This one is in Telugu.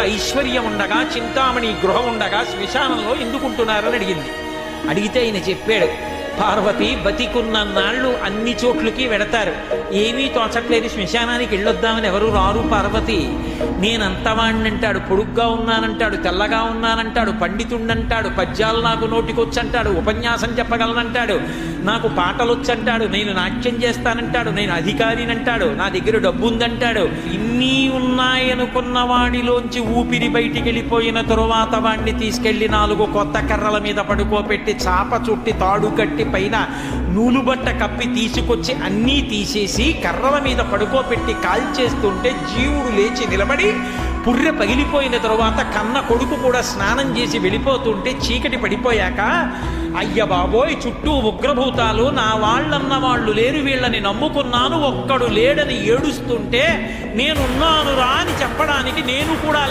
ఐశ్వర్యం ఉండగా చింతామణి గృహం ఉండగా శ్మశానంలో ఎందుకుంటున్నారని అడిగింది. అడిగితే ఆయన చెప్పాడు పార్వతి బతికున్న నాళ్ళు అన్ని చోట్లకి వెడతారు. ఏమీ తోచట్లేదు శ్మశానానికి వెళ్ళొద్దామని ఎవరు రారు పార్వతి. నేనంతవాణ్ణంటాడు పొడుగ్గా ఉన్నానంటాడు తెల్లగా ఉన్నానంటాడు పండితుండంటాడు పద్యాలు నాకు నోటికొచ్చంటాడు ఉపన్యాసం చెప్పగలనంటాడు నాకు పాటలొచ్చంటాడు నేను నాట్యం చేస్తానంటాడు నేను అధికారినంటాడు నా దగ్గర డబ్బు ఉందంటాడు ఇన్ని ఉన్న వాడిలోంచి ఊపిరి బయటికి వెళ్ళిపోయిన తరువాత వాడిని తీసుకెళ్ళి నాలుగు కొత్త కర్రల మీద పడుకోబెట్టి చాప చుట్టి తాడు కట్టి పైన నూలుబట్ట కప్పి తీసుకొచ్చి అన్నీ తీసేసి కర్రల మీద పడుకోబెట్టి కాల్చేస్తుంటే జీవుడు లేచి నిలబడి పుర్రె పగిలిపోయిన తరువాత కన్న కొడుకు కూడా స్నానం చేసి వెళ్ళిపోతుంటే చీకటి పడిపోయాక అయ్య బాబోయ్ చుట్టూ ఉగ్రభూతాలు నా వాళ్ళన్న వాళ్ళు లేరు వీళ్ళని నమ్ముకున్నాను ఒక్కడు లేడని ఏడుస్తుంటే నేనున్నాను రా అని చెప్పడానికి నేను కూడా